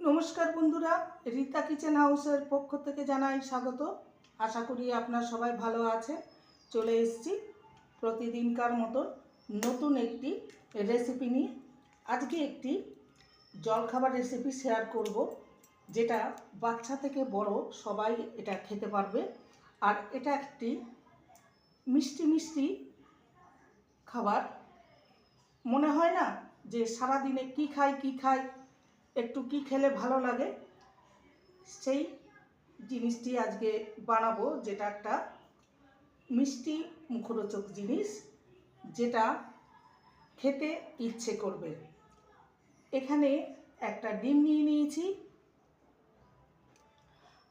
নমস্কার বন্ধুরা, রীতা কিচেন হাউসের পক্ষ থেকে জানাই স্বাগত। আশা করি আপনার সবাই ভালো আছে চলে এসেছি প্রতিদিনকার মতন নতুন একটি রেসিপি নিয়ে। আজকে একটি জলখাবার রেসিপি শেয়ার করব, যেটা বাচ্চা থেকে বড় সবাই এটা খেতে পারবে। আর এটা একটি মিষ্টি মিষ্টি খাবার। মনে হয় না যে সারাদিনে কি খাই কি খাই? একটু কি খেলে ভালো লাগে? সেই জিনিসটি আজকে বানাবো, যেটা একটা মিষ্টি মুখরোচক জিনিস, যেটা খেতে ইচ্ছে করবে। এখানে একটা ডিম নিয়ে নিয়েছি।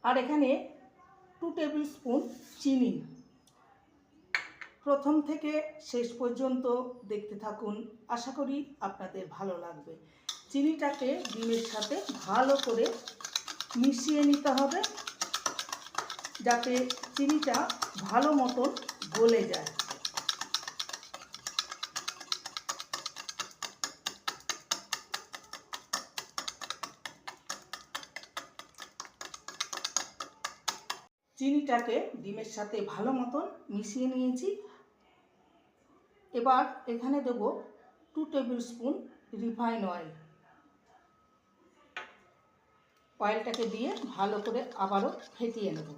আর এখানে টু টেবিল স্পুন চিনি। প্রথম থেকে শেষ পর্যন্ত দেখতে থাকুন। আশা করি আপনাদের ভালো লাগবে। চিনিটাকে ডিমের সাথে ভালো করে মিশিয়ে নিতে হবে, যাতে চিনিটা ভালো মতন গলে যায়। চিনিটাকে ডিমের সাথে ভালো মতন মিশিয়ে নিয়েছি। এবার এখানে দেব two tablespoon refine oil অয়েলটাকে দিয়ে ভালো করে আবারও ফেটিয়ে নেব।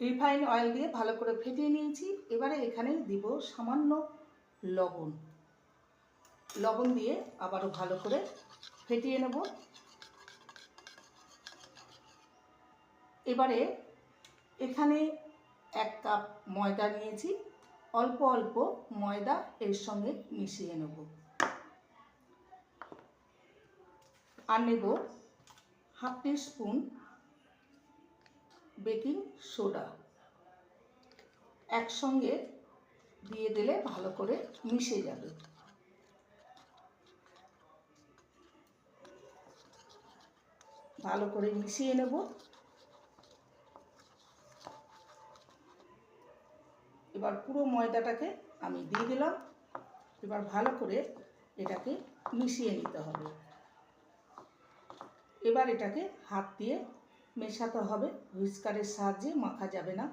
রিফাইন অয়েল দিয়ে ভালো করে ফেটিয়ে নিয়েছি। এবারে এখানে দিব সামান্য লবণ। লবণ দিয়ে আবারও ভালো করে ফেটিয়ে নেব। এবারে এখানে এক কাপ ময়দা নিয়েছি। অল্প অল্প ময়দা এর সঙ্গে মিশিয়ে নেব। আর নেব half teaspoon baking soda. একসঙ্গে দিয়ে দিলে ভালো করে মিশে যাবে। ভালো করে মিশিয়ে নেব। এবার পুরো ময়দাটাকে আমি দিয়ে দিলাম। এবার ভালো করে এটাকে মিশিয়ে নিতে হবে। এবার এটাকে হাত দিয়ে মেশাতে হবে। হুইস্কারের সাহায্যে মাখা যাবে না।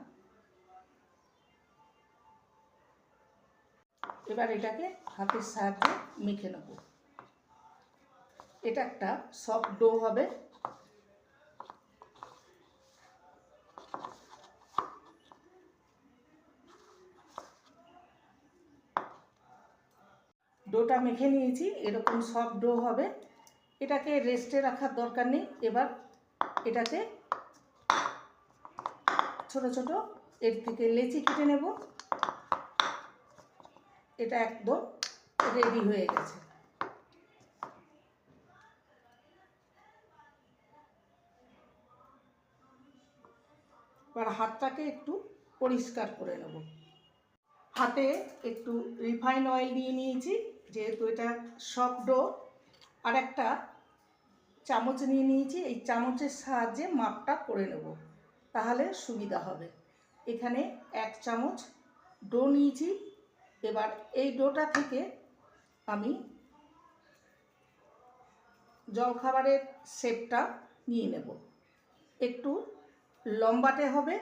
এবার এটাকে হাতের সাহায্যে মেখে নেব। এটা একটা সফট ডো হবে। ডোটা মেখে নিয়েছি, এরকম সফট ডো হবে। এটাকে রেস্টে রাখার দরকার নেই। এবার এটাকে ছোট ছোট এর থেকে লেচি কেটে নেব। এটা একদম রেডি হয়ে গেছে। এবার হাতটাকে একটু পরিষ্কার করে নেব। হাতে একটু রিফাইন অয়েল নিয়ে নিয়েছি, যেহেতু এটা সফট ডো আর একটা চামচ নিয়ে নিয়েছি, এই চামচের সাহায্যে মাপটা করে নেব। তাহলে সুবিধা হবে। এখানে এক চামচ ডো নিয়েছি। এবার এই ডোটা থেকে আমি জলখাবারের সেপটা নিয়ে নেব। একটু লম্বাটে হবে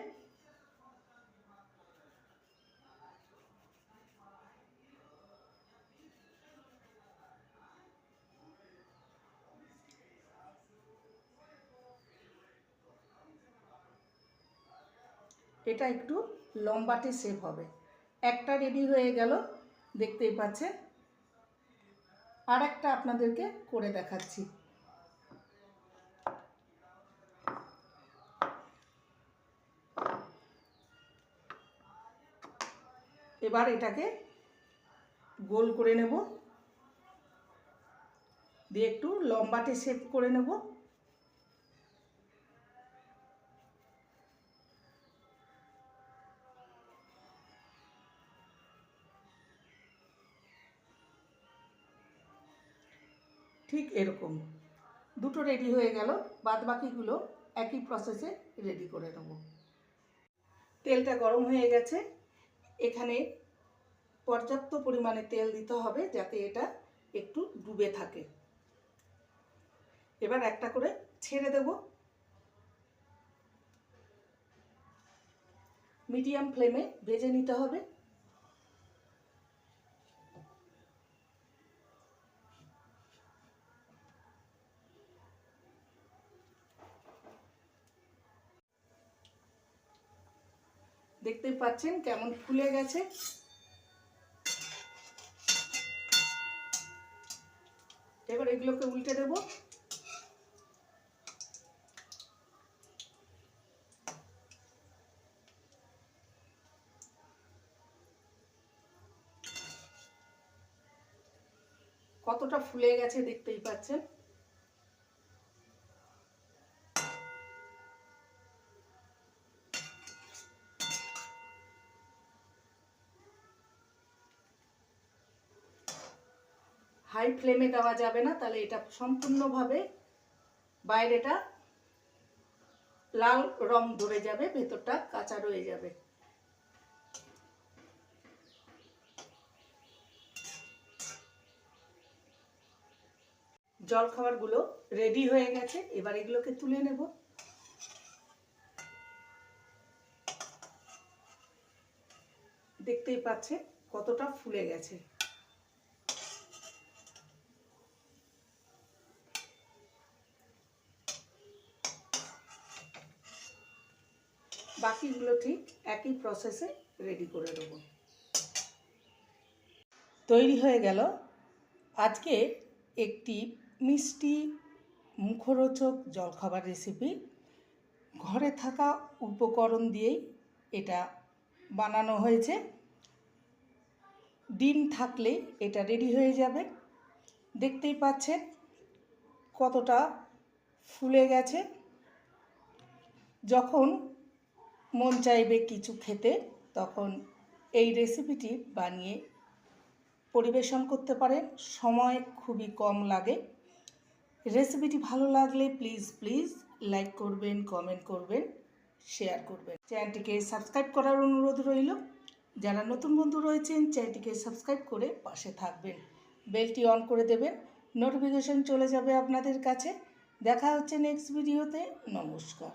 এটা একটু লম্বাটে শেপ হবে। একটা রেডি হয়ে গেল, দেখতেই পাচ্ছেন। আর একটা আপনাদেরকে করে দেখাচ্ছি। এবার এটাকে গোল করে নেব। দিয়ে একটু লম্বাটে শেপ করে নেব। ঠিক এরকম। দুটো রেডি হয়ে গেল বাদ বাকিগুলো একই প্রসেসে রেডি করে নেব। তেলটা গরম হয়ে গেছে। এখানে পর্যাপ্ত পরিমাণে তেল দিতে হবে যাতে এটা একটু ডুবে থাকে। এবার একটা করে ছেড়ে দেব। মিডিয়াম ফ্লেমে ভেজে নিতে হবে। দেখতেই পাচ্ছেন কেমন ফুলে গেছে। এবার এগুলোকে উল্টে দেব। কতটা ফুলে গেছে দেখতেই পাচ্ছেন। হাই ফ্লেমে দেওয়া যাবে না, তাহলে এটা সম্পূর্ণভাবে বাইরেটা লাল রং ধরে যাবে, ভেতরটা কাঁচা রয়ে যাবে। জল খাবারগুলো রেডি হয়ে গেছে, এবার এগুলোকে তুলে নেব। দেখতেই পাচ্ছে কতটা ফুলে গেছে। বাকিগুলো ঠিক একই প্রসেসে রেডি করে দেব তৈরি হয়ে গেল আজকে একটি মিষ্টি মুখরোচক জলখাবার রেসিপি ঘরে থাকা উপকরণ দিয়েই এটা বানানো হয়েছে। ডিম থাকলে এটা রেডি হয়ে যাবে। দেখতেই পাচ্ছেন কতটা ফুলে গেছে। যখন মন চাইবে কিছু খেতে, তখন এই রেসিপিটি বানিয়ে পরিবেশন করতে পারেন। সময় খুবই কম লাগে। রেসিপিটি ভালো লাগলে প্লিজ প্লিজ লাইক করবেন কমেন্ট করবেন শেয়ার করবেন। চ্যানেলটিকে সাবস্ক্রাইব করার অনুরোধ রইল। যারা নতুন বন্ধু রয়েছেন চ্যানেলটিকে সাবস্ক্রাইব করে পাশে থাকবেন। বেলটি অন করে দেবেন। নোটিফিকেশন চলে যাবে আপনাদের কাছে। দেখা হচ্ছে নেক্সট ভিডিওতে নমস্কার।